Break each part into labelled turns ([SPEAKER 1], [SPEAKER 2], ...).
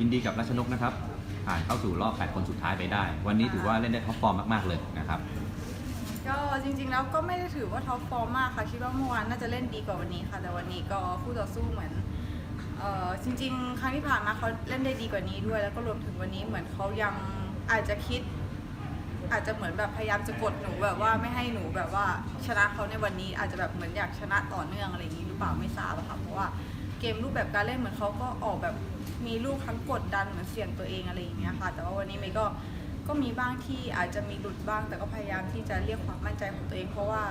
[SPEAKER 1] ยินดีกับรัชนกนะครับผ่านเข้าสู่รอบ 8 คนสุดท้ายไปได้ วันนี้ถือว่าเล่นได้ท็อปฟอร์มมากๆเลยนะครับ
[SPEAKER 2] ก็จริงๆแล้วก็ไม่ได้ถือว่าท็อปฟอร์มมากค่ะคิดว่าเมื่อวานน่าจะเล่นดีกว่าวันนี้ค่ะ แต่วันนี้ก็คู่ต่อสู้เหมือนเออจริง ๆ ครั้งที่ผ่านมาเขาเล่นได้ดีกว่านี้ด้วย แล้วก็รวมถึงวันนี้เหมือนเขายังอาจจะคิด อาจจะเหมือนแบบพยายามจะกดหนูแบบว่าไม่ให้หนูแบบว่าชนะเขาในวันนี้อาจจะแบบเหมือนอยากชนะต่อเนื่องอะไรอย่างนี้หรือเปล่าไม่ทราบอะค่ะเพราะว่า เกมรูปแบบการเล่นเหมือนเขาก็ออกแบบมีลูกทั้งกดดันเหมือนเสี่ยงตัวเองอะไรอย่างเงี้ยค่ะ แต่ว่าวันนี้เมย์ก็ก็มีบ้างที่อาจจะมีหลุดบ้าง แต่ก็พยายามที่จะเรียกความมั่นใจของตัวเอง เพราะว่า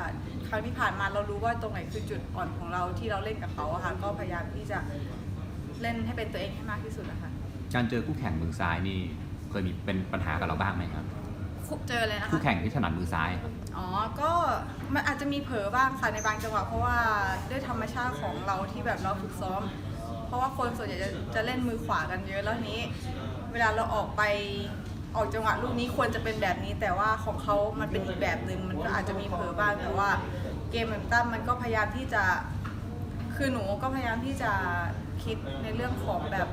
[SPEAKER 2] ครั้งที่ผ่านมาเรารู้ว่าตรงไหนคือจุดอ่อนของเราที่เราเล่นกับเขาอะค่ะก็พยายามที่จะเล่นให้เป็นตัวเองให้มากที่สุดนะคะ
[SPEAKER 1] การเจอคู่แข่งเมืองซ้ายนี่เคยมีเป็นปัญหากับเราบ้างไหมครับ
[SPEAKER 2] เจอเลยนะคะ
[SPEAKER 1] คู่แข่งที่ถนัดมือซ้าย
[SPEAKER 2] อ๋อ ก็มันอาจจะมีเผลอบ้างค่ะในบางจังหวะเพราะว่าด้วยธรรมชาติของเราที่แบบเราฝึกซ้อม เพราะว่าคนส่วนใหญ่จะจะเล่นมือขวากันเยอะแล้วทีนี้ เวลาเราออกไปออกจังหวะลูกนี้ควรจะเป็นแบบนี้ แต่ว่าของเขามันเป็นอีกแบบหนึ่งมันก็อาจจะมีเผลอบ้างแต่ว่าเกมแบดมินตันมันก็พยายามที่จะคือหนูก็พยายามที่จะ คิดในเรื่องของแบบ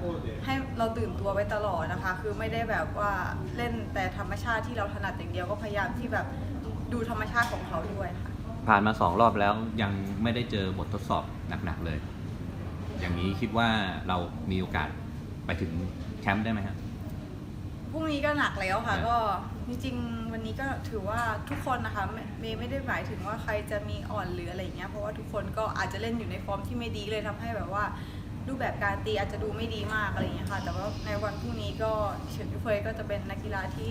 [SPEAKER 2] ให้เราตื่นตัวไว้ตลอดนะคะ คือไม่ได้แบบว่าเล่นแต่ธรรมชาติที่เราถนัดอย่างเดียวก็พยายามที่แบบดูธรรมชาติของเขาด้วยค่ะ
[SPEAKER 1] ผ่านมาสองรอบแล้วยังไม่ได้เจอบททดสอบหนักๆเลย อย่างนี้คิดว่าเรามีโอกาสไปถึงแชมป์ได้ไหมครับ
[SPEAKER 2] พรุ่งนี้ก็หนักแล้วค่ะ
[SPEAKER 1] ครับ
[SPEAKER 2] ก็จริงๆวันนี้ก็ถือว่าทุกคนนะคะไม่เมย์ไม่ได้หมายถึงว่าใครจะมีอ่อนหรืออะไรอย่างเงี้ยเพราะว่าทุกคนก็อาจจะเล่นอยู่ในฟอร์มที่ไม่ดีเลยทำให้แบบว่า รูปแบบการตีอาจจะดูไม่ดีมากอะไรอย่างเงี้ยค่ะ แต่ว่าในวันพรุ่งนี้ก็เฉินยูเฟยก็จะเป็นนักกีฬาที่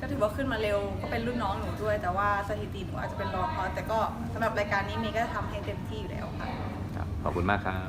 [SPEAKER 2] ก็ถือว่าขึ้นมาเร็วก็เป็นรุ่นน้องหนูด้วย แต่ว่าสถิติหนูอาจจะเป็นรองเขาแต่ก็สำหรับรายการนี้เมย์ก็ทำให้เต็มที่อยู่แล้วค่ะ
[SPEAKER 1] ครับขอบคุณมากครับ